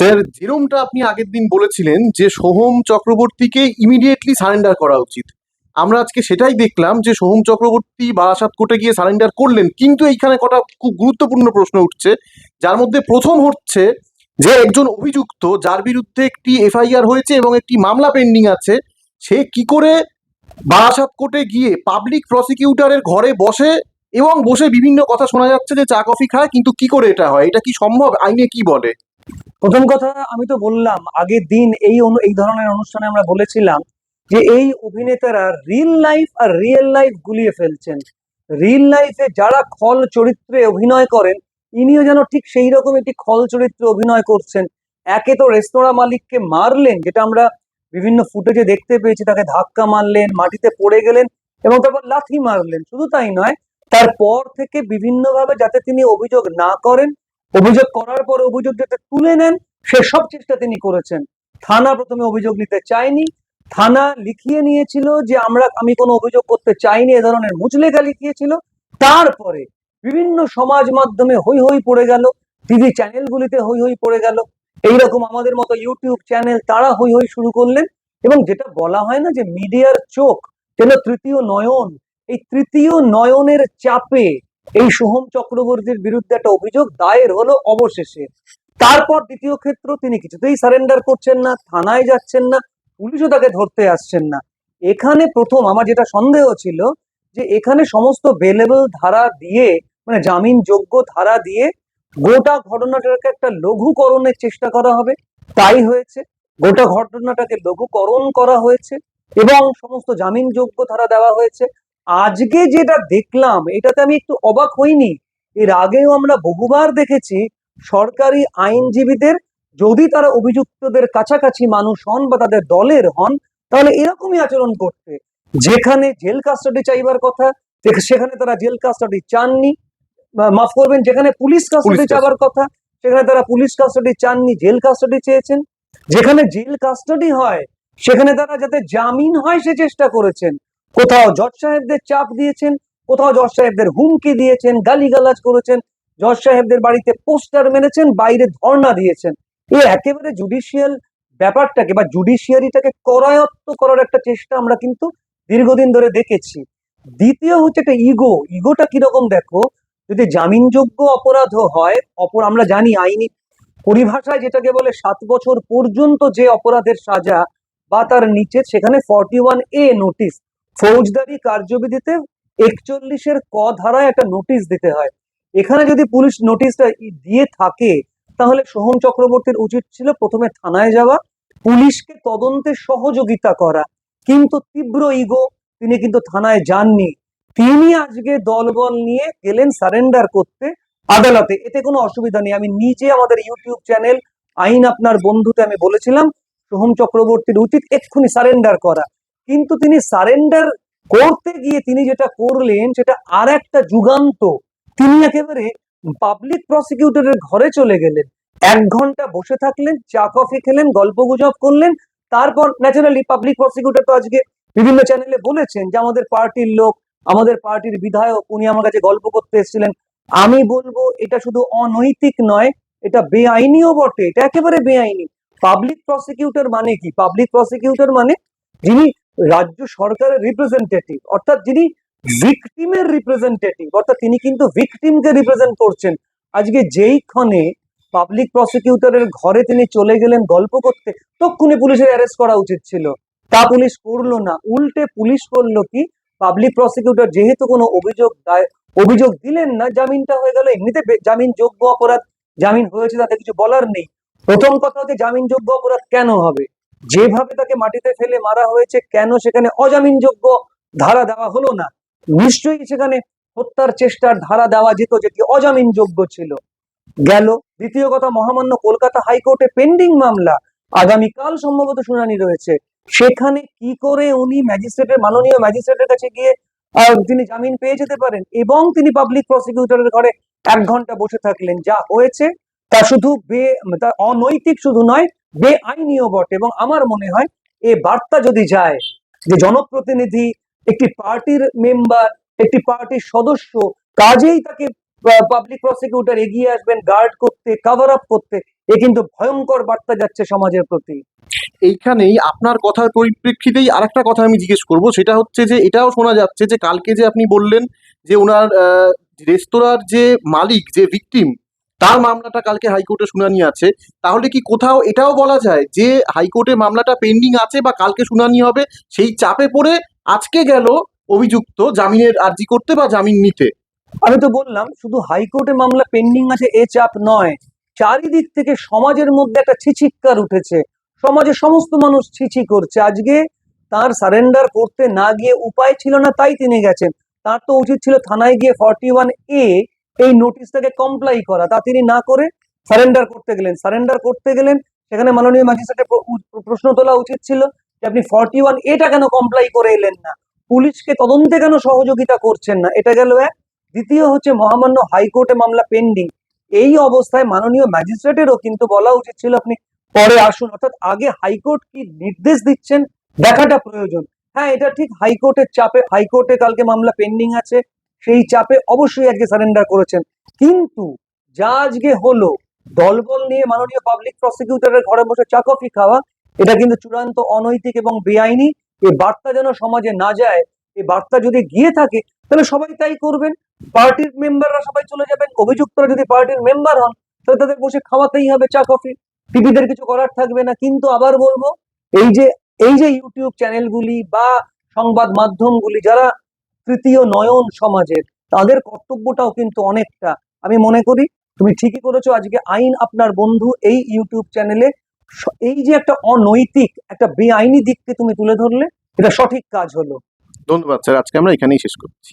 Sir যেরমটা আপনি আগের দিন বলেছিলেন যে সোহম চক্রবর্তীকে ইমিডিয়েটলি সারেন্ডার করা উচিত। আমরা আজকে সেটাই দেখলাম যে সোহম চক্রবর্তী বারাসাত কোর্টে গিয়ে সারেন্ডার করলেন। কিন্তু এইখানে কটা খুব গুরুত্বপূর্ণ প্রশ্ন উঠছে। যার মধ্যে প্রথম হচ্ছে যে একজন অভিযুক্ত যার বিরুদ্ধে একটি এফআইআর হয়েছে এবং একটি মামলা পেন্ডিং আছে, সে কি করে বারাসাত কোর্টে গিয়ে পাবলিক প্রসিকিউটরের ঘরে বসে এবং বসে বিভিন্ন কথা শোনা যাচ্ছে যে চা কফি খায়, কিন্তু কি করে এটা হয়? এটা কি সম্ভব? আইনে কি বলে? প্রথম কথা আমি তো বললাম, আগের দিন এই এই ধরনের অনুষ্ঠানে আমরা বলেছিলাম যে এই অভিনেতারা রিল লাইফ আর রিয়েল লাইফ গুলিয়ে ফেলছেন। রিল লাইফে যারা খল চরিত্রে অভিনয় করেন, ইনিও যেন ঠিক সেই রকম একটি খল চরিত্রে অভিনয় করছেন। একে তো রেস্তোরাঁ মালিককে মারলেন, যেটা আমরা বিভিন্ন ফুটেজে দেখতে পেয়েছি, তাকে ধাক্কা মারলেন, মাটিতে পড়ে গেলেন এবং তারপর লাথি মারলেন। শুধু তাই নয়, তারপর থেকে বিভিন্নভাবে যাতে তিনি অভিযোগ না করেন অভিযোগ করার পর অভিযোগ যাতে তুলে নেন, সে সব চেষ্টা তিনি করেছেন। থানা প্রথমে অভিযোগ নিতে চায়নি। থানা লিখিয়ে নিয়েছিল যে আমরা, আমি কোনো অভিযোগ করতে চাইনি, এ ধরনের মুচলেখা লিখিয়েছিল। তারপরে বিভিন্ন সমাজ মাধ্যমে হই হই পড়ে গেল, টিভি চ্যানেলগুলিতে হই হই পড়ে গেল। এইরকম আমাদের মতো ইউটিউব চ্যানেল তারা হই হই শুরু করলেন এবং যেটা বলা হয় না যে মিডিয়ার চোখ, যেন তৃতীয় নয়ন, এই তৃতীয় নয়নের চাপে এই সোহম চক্রবর্তীর বিরুদ্ধে একটা অভিযোগ দায়ের হলো অবশেষে। তারপর দ্বিতীয় ক্ষেত্র তিনি কিছুতেই সারেন্ডার করছেন না, থানায় যাচ্ছেন না, পুলিশও তাকে ধরতে আসছেন না। এখানে প্রথম আমার যেটা সন্দেহ ছিল যে এখানে সমস্ত বেলেবল ধারা দিয়ে মানে জামিনযোগ্য ধারা দিয়ে গোটা ঘটনাটাকে একটা লঘুকরণের চেষ্টা করা হবে। তাই হয়েছে। গোটা ঘটনাটাকে লঘুকরণ করা হয়েছে এবং সমস্ত জামিনযোগ্য ধারা দেওয়া হয়েছে। আজকে যেটা দেখলাম এটাতে আমি একটু অবাক হইনি। এর আগেও আমরা বহুবার দেখেছি সরকারি আইনজীবীদের যদি তারা অভিযুক্তদের কাছাকাছি মানুষ হন বা তাদের দলের হন তাহলে এরকমই আচরণ করতে। যেখানে জেল কাস্টাডি চাইবার কথা সেখানে তারা জেল কাস্টাডি চাননি মাফ করবেন যেখানে পুলিশ কাস্টাডি। চাওয়ার কথা সেখানে তারা পুলিশ কাস্টাডি চাননি জেল কাস্টাডি চেয়েছেন। যেখানে জেল কাস্টাডি হয় সেখানে তারা যাতে জামিন হয় সে চেষ্টা করেছেন। কোথাও জজ সাহেবদের চাপ দিয়েছেন, কোথাও জজ সাহেবদের হুমকি দিয়েছেন, গালিগালাজ করেছেন, জজ সাহেবদের বাড়িতে পোস্টার মেরেছেন, বাইরে ধর্ণা দিয়েছেন। এই একেবারে জুডিশিয়াল ব্যাপারটাকে বা জুডিশিয়ারিটাকে করায়ত্ত করার একটা চেষ্টা আমরা কিন্তু দীর্ঘদিন ধরে দেখেছি। দ্বিতীয় হচ্ছে একটা ইগো ইগোটা কীরকম দেখো? যদি জামিনযোগ্য অপরাধ হয়, অপর আমরা জানি আইনি পরিভাষায় যেটাকে বলে সাত বছর পর্যন্ত যে অপরাধের সাজা বা তার নিচে সেখানে ফর্টি ওয়ান এ নোটিশ ফৌজদারি কার্যবিধিতে একচল্লিশের ক ধারায় একটা নোটিশ দিতে হয়। এখানে যদি পুলিশ নোটিশটা দিয়ে থাকে, তাহলে সোহম চক্রবর্তীর উচিত ছিল প্রথমে থানায় যাওয়া, পুলিশকে তদন্তে সহযোগিতা করা। কিন্তু তীব্র ইগো তিনি কিন্তু থানায় যাননি। তিনি আজকে দলবল নিয়ে গেলেন সারেন্ডার করতে আদালতে। এতে কোনো অসুবিধা নেই। আমি নিজে আমাদের ইউটিউব চ্যানেল আইন আপনার বন্ধুতে আমি বলেছিলাম, সোহম চক্রবর্তীর উচিত এক্ষুনি সারেন্ডার করা। কিন্তু তিনি সারেন্ডার করতে গিয়ে তিনি যেটা করলেন, সেটা আর একটা যুগান্ত। তিনি একেবারে পাবলিক প্রসিকিউটরের ঘরে চলে গেলেন। এক ঘণ্টা বসে থাকলেন, চা, কফি খেলেন, গল্প গুজব করলেন। তারপর ন্যাচারালি পাবলিক প্রসিকিউটর তো আজকে বিভিন্ন চ্যানেলে বলেছেন যে, আমাদের পার্টির লোক, আমাদের পার্টির বিধায়ক, উনি আমার কাছে গল্প করতে এসেছিলেন। আমি বলব, এটা শুধু অনৈতিক নয়, এটা বেআইনিও বটে। এটা একেবারে বেআইনি। পাবলিক প্রসিকিউটর মানে কি? পাবলিক প্রসিকিউটর মানে যিনি রাজ্য সরকারের রিপ্রেজেন্টেটিভ অর্থাৎ যিনি ভিকটিমের রিপ্রেজেন্টেটিভ অর্থাৎ তিনি কিন্তু ভিকটিমকে রিপ্রেজেন্ট করছেন। আজকে যেই ক্ষণে পাবলিক প্রসিকিউটরের ঘরে তিনি চলে গেলেন গল্প করতে, তক্ষুনি পুলিশের অ্যারেস্ট করা উচিত ছিল। তা পুলিশ করল না। উল্টে পুলিশ করল কি? পাবলিক প্রসিকিউটর যেহেতু কোনো অভিযোগ অভিযোগ দিলেন না, জামিনটা হয়ে গেল। এমনিতে জামিন যোগ্য অপরাধ, জামিন হয়েছে তাতে কিছু বলার নেই। প্রথম কথা হচ্ছে জামিনযোগ্য অপরাধ কেন হবে? যেভাবে তাকে মাটিতে ফেলে মারা হয়েছে, কেন সেখানে অজামিনযোগ্য ধারা দেওয়া হলো না? নিশ্চয়ই সেখানে হত্যার চেষ্টার ধারা দেওয়া যেত যেটি অজামিনযোগ্য ছিল। গেল দ্বিতীয় কথা, মহামান্য কলকাতা হাইকোর্টে পেন্ডিং মামলা, আগামীকাল সম্ভবত শুনানি রয়েছে। সেখানে কি করে উনি ম্যাজিস্ট্রেটের, মাননীয় ম্যাজিস্ট্রেটের কাছে গিয়ে তিনি জামিন পেয়ে যেতে পারেন? এবং তিনি পাবলিক প্রসিকিউটরের ঘরে এক ঘণ্টা বসে থাকলেন। যা হয়েছে তা শুধু বে, তা অনৈতিক শুধু নয়, বেআইনিও বটে। এবং আমার মনে হয়, এ বার্তা যদি যায় যে জনপ্রতিনিধি, একটি পার্টির মেম্বার, একটি পার্টির সদস্য, কাজেই তাকে পাবলিক প্রসিকিউটর এগিয়ে আসবেন গার্ড করতে কভার আপ করতে, এ কিন্তু ভয়ঙ্কর বার্তা যাচ্ছে সমাজের প্রতি। এইখানেই আপনার কথার পরিপ্রেক্ষিতেই আরেকটা কথা আমি জিজ্ঞেস করব, সেটা হচ্ছে যে এটাও শোনা যাচ্ছে যে কালকে যে আপনি বললেন যে ওনার রেস্তোরাঁর যে মালিক, যে ভিকটিম তার মামলাটা কালকে হাইকোর্টে শুনানি আছে। তাহলে কি কোথাও এটাও বলা যায় যে হাইকোর্টে মামলাটা পেন্ডিং আছে বা কালকে শুনানি হবে? সেই চাপে পড়ে আজকে গেল অভিযুক্ত জামিনের আর্জি করতে বা জামিন নিতে। আমি তো বললাম, শুধু হাইকোর্টে মামলা পেন্ডিং আছে, এ চাপ নয়। চারিদিক থেকে সমাজের মধ্যে একটা ছিচিৎকার উঠেছে। সমাজে সমস্ত মানুষ ছিছি করছে। আজকে তার সারেন্ডার করতে না গিয়ে উপায় ছিল না, তাই তিনি গেছেন। তার তো উচিত ছিল থানায় গিয়ে ফর্টি ওয়ান এ এই নোটিশটাকে কমপ্লাই করা, তা তিনি না করে সারেন্ডার করতে গেলেন। সারেন্ডার করতে গেলেন, সেখানে মাননীয় ম্যাজিস্ট্রেটের প্র- প্রশ্ন তোলা উচিত ছিল যে আপনি ফর্টি ওয়ান এটা কেন কমপ্লাই করে এলেন না? পুলিশকে তদন্তে কেন সহযোগিতা করছেন না? এটা গেল এক। দ্বিতীয় হচ্ছে মহামান্য হাইকোর্টে মামলা পেন্ডিং এই অবস্থায় মাননীয় ম্যাজিস্ট্রেটেরও কিন্তু বলা উচিত ছিল আপনি পরে আসুন। অর্থাৎ আগে হাইকোর্ট কি নির্দেশ দিচ্ছেন? দেখাটা প্রয়োজন। হ্যাঁ এটা ঠিক হাইকোর্টের চাপে, হাইকোর্টে কালকে মামলা পেন্ডিং আছে। সেই চাপে অবশ্যই আজকে সারেন্ডার করেছেন। কিন্তু যা আজকে হলো, দলবল নিয়ে মাননীয় পাবলিক প্রসিকিউটরের ঘরে বসে চা কফি খাওয়া, এটা কিন্তু চূড়ান্ত অনৈতিক এবং বেআইনি। এই বার্তা যেন সমাজে না যায় এই বার্তা যদি গিয়ে থাকে, তাহলে সবাই তাই করবেন। পার্টির মেম্বাররা সবাই চলে যাবেন। অভিযুক্তরা যদি পার্টির মেম্বার হন, তাহলে তাদের বসে খাওয়াতেই হবে চা কফি টিভিদের কিছু করার থাকবে না। কিন্তু আবার বলব, এই যে এই যে ইউটিউব চ্যানেলগুলি বা সংবাদ মাধ্যমগুলি, যারা তৃতীয় নয়ন সমাজের, তাদের কর্তব্যটাও কিন্তু অনেকটা। আমি মনে করি, তুমি ঠিকই করেছ, আজকে আইন আপনার বন্ধু এই ইউটিউব চ্যানেলে এই যে একটা অনৈতিক, একটা বেআইনি দিককে তুমি তুলে ধরলে, এটা সঠিক কাজ হলো। ধন্যবাদ, স্যার। আজকে আমরা এখানেই শেষ করছি।